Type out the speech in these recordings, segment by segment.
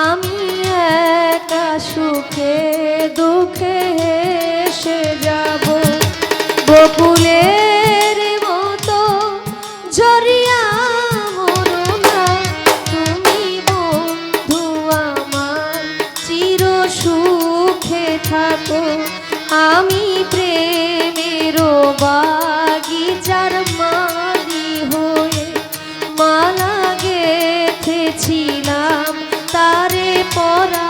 আমি একা সুখে, দুঃখে এসে যাব। বকুলে মতো আমার, চির সুখে থাকো। আমি প্রেমের বা তারে পরা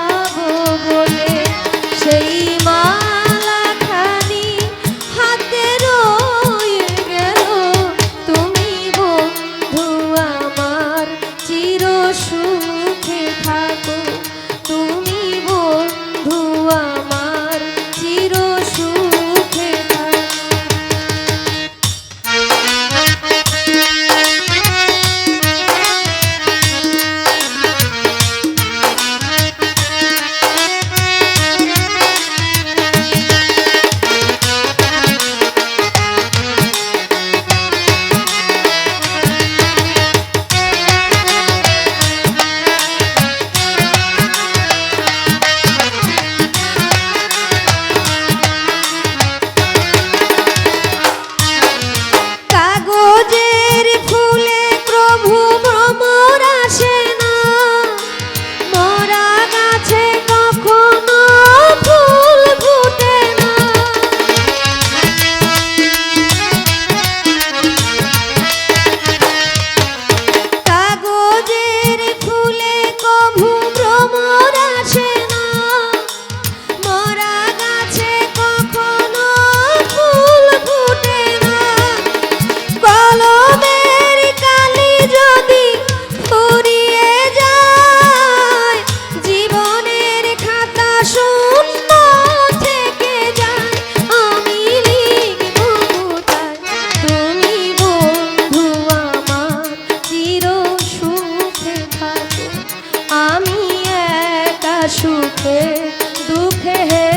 दुख है